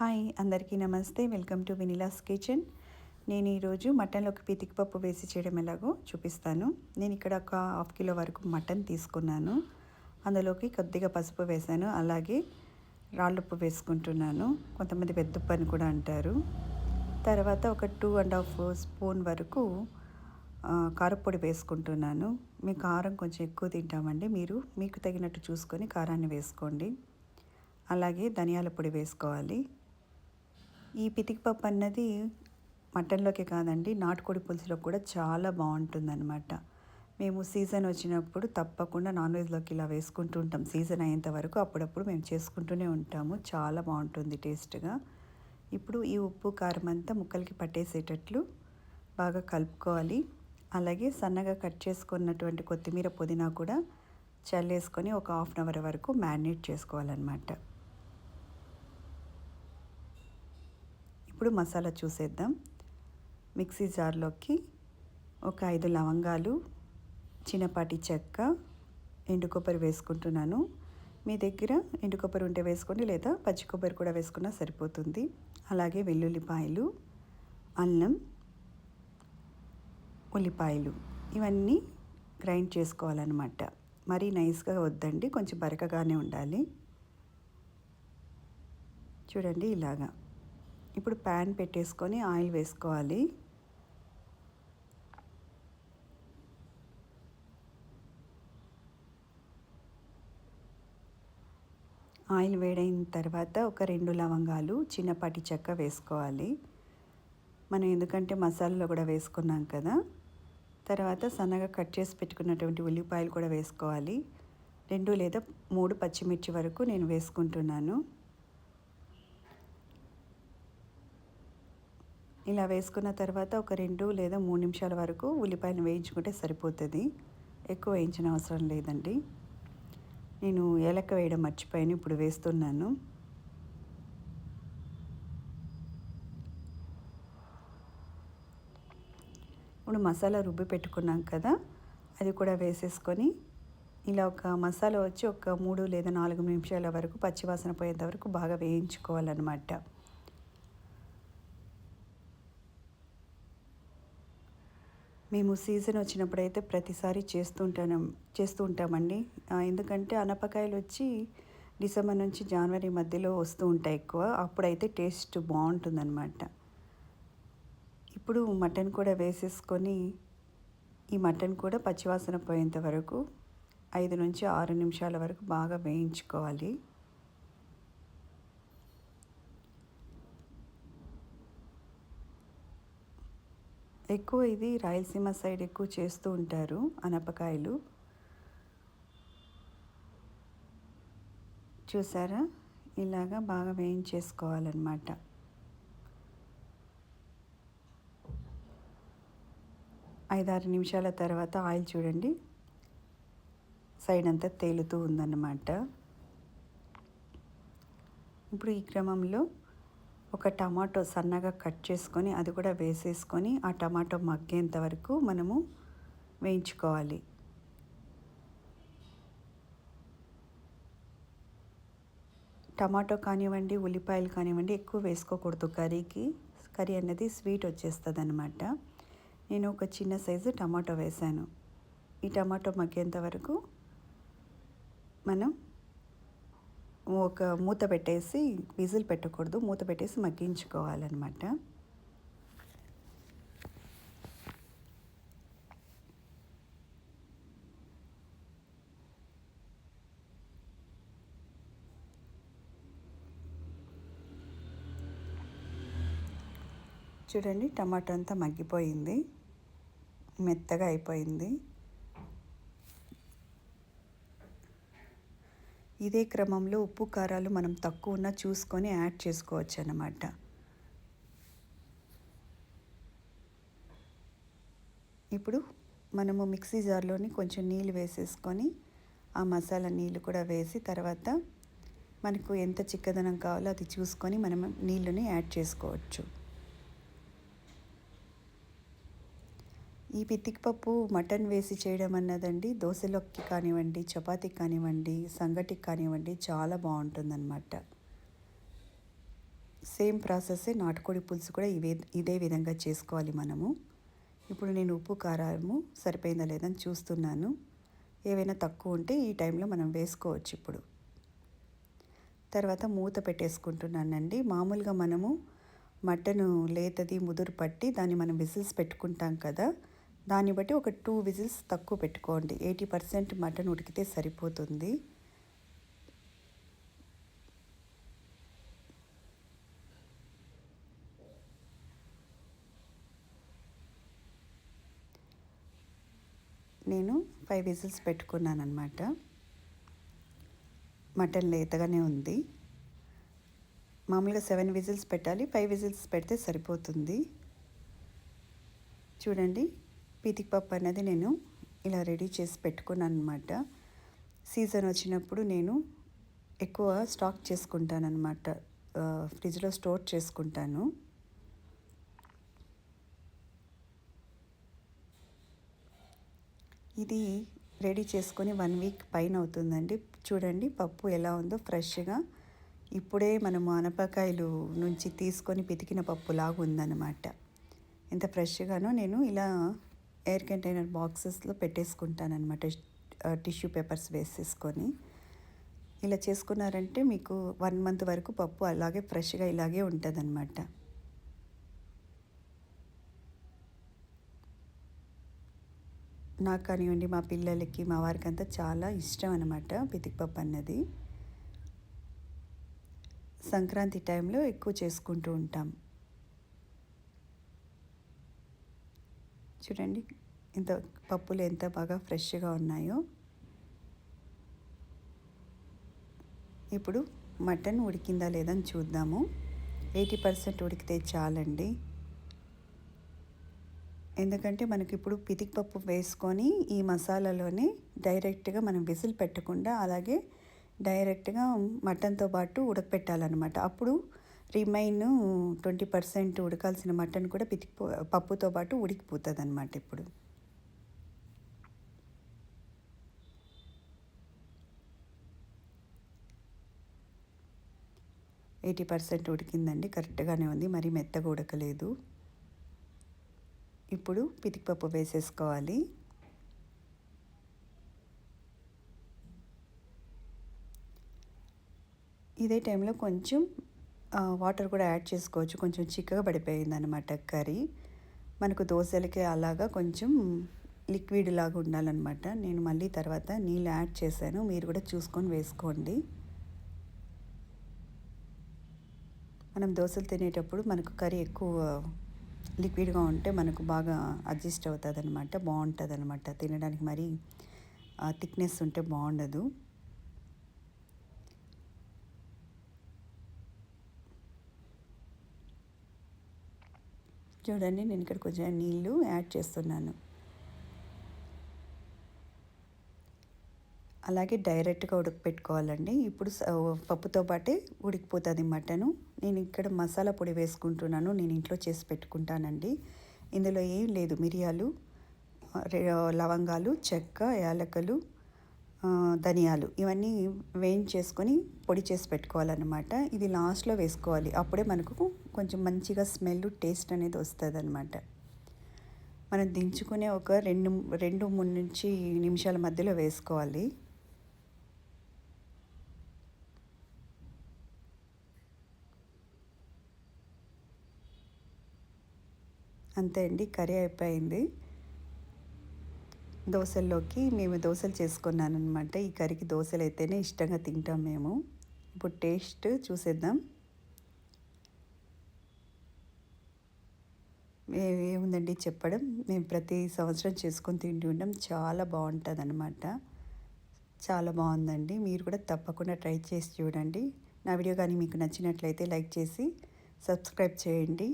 Hi అందరికీ నమస్తే. Welcome to Vinila's kitchen. నేను ఈరోజు మటన్లోకి పితికిపప్పు వేసి చేయడం ఎలాగో చూపిస్తాను. నేను ఇక్కడ ఒక హాఫ్ కిలో వరకు మటన్ తీసుకున్నాను. అందులోకి కొద్దిగా పసుపు వేశాను. అలాగే రాళ్ళుప్పు వేసుకుంటున్నాను. కొంతమంది పెద్దప్పు అని కూడా అంటారు. తర్వాత ఒక టూ అండ్ హాఫ్ స్పూన్ వరకు కారపొడి వేసుకుంటున్నాను. మీ కారం కొంచెం ఎక్కువ తింటామండి. మీరు మీకు తగినట్టు చూసుకొని కారాన్ని వేసుకోండి. అలాగే ధనియాల పొడి వేసుకోవాలి. ఈ పితికిపప్పు అన్నది మటన్లోకే కాదండి నాటుకోడి పులుసులో కూడా చాలా బాగుంటుందన్నమాట. మేము సీజన్ వచ్చినప్పుడు తప్పకుండా నాన్ వెజ్లోకి ఇలా వేసుకుంటూ ఉంటాం. సీజన్ అయ్యేంత వరకు అప్పుడప్పుడు మేము చేసుకుంటూనే ఉంటాము. చాలా బాగుంటుంది టేస్ట్గా. ఇప్పుడు ఈ ఉప్పు కారం అంతా ముక్కలకి పట్టేసేటట్లు బాగా కలుపుకోవాలి. అలాగే సన్నగా కట్ చేసుకున్నటువంటి కొత్తిమీర పుదీనా కూడా చల్లేసుకొని ఒక హాఫ్ అన్ అవర్ వరకు మ్యారినేట్ చేసుకోవాలన్నమాట. ఇప్పుడు మసాలా చూసేద్దాం. మిక్సీ జార్లోకి ఒక ఐదు లవంగాలు చిన్నపాటి చెక్క ఎండు కొబ్బరి వేసుకుంటున్నాను. మీ దగ్గర ఎండు కొబ్బరి ఉంటే వేసుకోండి లేదా పచ్చి కొబ్బరి కూడా వేసుకున్నా సరిపోతుంది. అలాగే వెల్లుల్లిపాయలు అల్లం ఉల్లిపాయలు ఇవన్నీ గ్రైండ్ చేసుకోవాలన్నమాట. మరీ నైస్గా వద్దండి కొంచెం బరకగానే ఉండాలి. చూడండి ఇలాగా. ఇప్పుడు ప్యాన్ పెట్టేసుకొని ఆయిల్ వేసుకోవాలి. ఆయిల్ వేడైన తర్వాత ఒక రెండు లవంగాలు చిన్నపాటి చెక్క వేసుకోవాలి. మనం ఎందుకంటే మసాలాలో కూడా వేసుకున్నాం కదా. తర్వాత సన్నగా కట్ చేసి పెట్టుకున్నటువంటి ఉల్లిపాయలు కూడా వేసుకోవాలి. రెండు లేదా మూడు పచ్చిమిర్చి వరకు నేను వేసుకుంటున్నాను. ఇలా వేసుకున్న తర్వాత ఒక రెండు లేదా మూడు నిమిషాల వరకు ఉల్లిపాయలు వేయించుకుంటే సరిపోతుంది. ఎక్కువ వేయించిన అవసరం లేదండి. నేను ఏలక్క వేయడం మర్చిపోయాను ఇప్పుడు వేస్తున్నాను. ఇప్పుడు మసాలా రుబ్బి పెట్టుకున్నాం కదా అది కూడా వేసేసుకొని ఇలా ఒక మసాలా వచ్చి ఒక మూడు లేదా నాలుగు నిమిషాల వరకు పచ్చివాసన పోయేంత వరకు బాగా వేయించుకోవాలన్నమాట. మేము సీజన్ వచ్చినప్పుడైతే ప్రతిసారి చేస్తుంటాను చేస్తూ ఉంటామండి ఎందుకంటే అనపకాయలు వచ్చి డిసెంబర్ నుంచి జనవరి మధ్యలో వస్తూ ఉంటాయి ఎక్కువ. అప్పుడైతే టేస్ట్ బాగుంటుందన్నమాట. ఇప్పుడు మటన్ కూడా వేసేసుకొని ఈ మటన్ కూడా పచ్చివాసన పోయేంత వరకు ఐదు నుంచి ఆరు నిమిషాల వరకు బాగా వేయించుకోవాలి. ఎక్కువ ఇది రాయలసీమ సైడ్ ఎక్కువ చేస్తూ ఉంటారు అనపకాయలు. చూసారా? ఇలాగా బాగా వేయించేసుకోవాలన్నమాట. ఐదారు నిమిషాల తర్వాత ఆయిల్ చూడండి. సైడ్ అంతా తేలుతూ ఉందన్నమాట. ఇప్పుడు ఈ క్రమంలో ఒక టమాటో సన్నగా కట్ చేసుకొని అది కూడా వేసేసుకొని ఆ టమాటో మగ్గేంత వరకు మనము వేయించుకోవాలి. టమాటో కానివ్వండి ఉల్లిపాయలు కానివ్వండి ఎక్కువ వేసుకోకూడదు. కర్రీకి కర్రీ అనేది స్వీట్ వచ్చేస్తుంది అనమాట నేను ఒక చిన్న సైజు టమాటో వేశాను ఈ టమాటో మగ్గేంత వరకు మనం ఒక మూత పెట్టేసి విజిల్ పెట్టకూడదు. మూత పెట్టేసి మగ్గించుకోవాలన్నమాట. చూడండి టమాటో అంతా మగ్గిపోయింది. మెత్తగా అయిపోయింది. ఇదే క్రమంలో ఉప్పు కారాలు మనం తక్కువ ఉన్న చూసుకొని యాడ్ చేసుకోవచ్చు అన్నమాట ఇప్పుడు మనము మిక్సీ జార్లోని కొంచెం నీళ్ళు వేసేసుకొని ఆ మసాలా నీళ్ళు కూడా వేసి తర్వాత మనకు ఎంత చిక్కదనం కావాలో అది చూసుకొని మనం నీళ్ళని యాడ్ చేసుకోవచ్చు. ఈ పితికిపప్పు మటన్ వేసి చేయడం అన్నదండి. దోశలోకి కానివ్వండి చపాతీకి కానివ్వండి సంగటికి కానివ్వండి చాలా బాగుంటుందన్నమాట. సేమ్ ప్రాసెస్సే నాటుకోడి పులుసు కూడా ఇవే ఇదే విధంగా చేసుకోవాలి మనము. ఇప్పుడు నేను ఉప్పు కారము సరిపోయిందా లేదని చూస్తున్నాను. ఏవైనా తక్కువ ఉంటే ఈ టైంలో మనం వేసుకోవచ్చు ఇప్పుడు. తర్వాత మూత పెట్టేసుకుంటున్నానండి. మామూలుగా మనము మటను లేతది ముదురు పట్టి దాన్ని మనం విజిల్స్ పెట్టుకుంటాం కదా దాన్ని బట్టి ఒక టూ విజిల్స్ తక్కువ పెట్టుకోండి. ఎయిటీ పర్సెంట్ మటన్ ఉడికితే సరిపోతుంది. నేను ఫైవ్ విజిల్స్ పెట్టుకున్నాను అనమాట మటన్ లేతగానే ఉంది. మామూలుగా సెవెన్ విజిల్స్ పెట్టాలి. ఫైవ్ విజిల్స్ పెడితే సరిపోతుంది. చూడండి. పీతికి పప్పు అనేది నేను ఇలా రెడీ చేసి పెట్టుకున్నాను అనమాట సీజన్ వచ్చినప్పుడు నేను ఎక్కువ స్టాక్ చేసుకుంటాను అనమాట ఫ్రిడ్జ్లో స్టోర్ చేసుకుంటాను. ఇది రెడీ చేసుకొని వన్ వీక్ పైన అవుతుందండి. చూడండి పప్పు ఎలా ఉందో ఫ్రెష్గా. ఇప్పుడే మనము అనపకాయలు నుంచి తీసుకొని పితికిన పప్పు లాగా ఉందన్నమాట. ఎంత ఫ్రెష్గానో నేను ఇలా ఎయిర్ కంటైనర్ బాక్సెస్లో పెట్టేసుకుంటానమాట టిష్యూ పేపర్స్ వేసేసుకొని. ఇలా చేసుకున్నారంటే మీకు వన్ మంత్ వరకు పప్పు అలాగే ఫ్రెష్గా ఇలాగే ఉంటుందన్నమాట. నాకు కానివ్వండి మా పిల్లలకి మా వారికి అంతా చాలా ఇష్టం అనమాట పితికిపప్పు అన్నది. సంక్రాంతి టైంలో ఎక్కువ చేసుకుంటూ ఉంటాం. చూడండి. ఇంత పప్పులు ఎంత బాగా ఫ్రెష్గా ఉన్నాయో. ఇప్పుడు మటన్ ఉడికిందా లేదని చూద్దాము. ఎయిటీ పర్సెంట్ ఉడికితే చాలండి. ఎందుకంటే మనకి ఇప్పుడు పితికి పప్పు వేసుకొని ఈ మసాలాలోనే డైరెక్ట్గా మనం విజిల్ పెట్టకుండా అలాగే డైరెక్ట్గా మటన్తో పాటు ఉడకపెట్టాలన్నమాట. అప్పుడు రిమైన్ ట్వంటీ పర్సెంట్ ఉడకాల్సిన మటన్ కూడా పితికి పప్పుతో పాటు ఉడికిపోతుంది అనమాట ఇప్పుడు. ఎయిటీ పర్సెంట్ ఉడికిందండి కరెక్ట్గానే ఉంది మరి మెత్తగా ఉడకలేదు. ఇప్పుడు పితికిపప్పు వేసేసుకోవాలి. ఇదే టైంలో కొంచెం వాటర్ కూడా యాడ్ చేసుకోవచ్చు. కొంచెం చిక్కగా పడిపోయింది అనమాట కర్రీ. మనకు దోశలకి అలాగా కొంచెం లిక్విడ్ లాగా ఉండాలన్నమాట. నేను మళ్ళీ తర్వాత నీళ్ళు యాడ్ చేశాను. మీరు కూడా చూసుకొని వేసుకోండి. మనం దోశలు తినేటప్పుడు మనకు కర్రీ ఎక్కువ లిక్విడ్గా ఉంటే మనకు బాగా అడ్జస్ట్ అవుతుంది అనమాట బాగుంటుంది అనమాట తినడానికి మరి థిక్నెస్ ఉంటే బాగుండదు. చూడండి నేను ఇక్కడ కొంచెం నీళ్ళు యాడ్ చేస్తున్నాను. అలాగే డైరెక్ట్గా ఉడకపెట్టుకోవాలండి. ఇప్పుడు పప్పుతో పాటే ఉడికిపోతుంది మటను. నేను ఇక్కడ మసాలా పొడి వేసుకుంటున్నాను. నేను ఇంట్లో చేసి పెట్టుకుంటానండి. ఇందులో ఏం లేదు. మిరియాలు లవంగాలు చెక్క యాలకలు ధనియాలు ఇవన్నీ వేయించేసుకొని పొడి చేసి పెట్టుకోవాలన్నమాట. ఇది లాస్ట్లో వేసుకోవాలి. అప్పుడే మనకు కొంచెం మంచిగా స్మెల్ టేస్ట్ అనేది వస్తుంది అనమాట మనం దించుకునే ఒక రెండు రెండు మూడు నుంచి నిమిషాల మధ్యలో వేసుకోవాలి. అంతే అండి కర్రీ అయిపోయింది. దోశల్లోకి మేము దోశలు చేసుకున్నాను అనమాట ఈ కర్రీకి దోశలు అయితేనే ఇష్టంగా తింటాం మేము. ఇప్పుడు టేస్ట్ చూసేద్దాం. ఏముందండి చెప్పడం? మేము ప్రతి సంవత్సరం చేసుకొని తింటూ ఉంటాం. చాలా బాగుంటుంది అనమాట చాలా బాగుందండి. మీరు కూడా తప్పకుండా ట్రై చేసి చూడండి. నా వీడియో కానీ మీకు నచ్చినట్లయితే లైక్ చేసి సబ్స్క్రైబ్ చేయండి.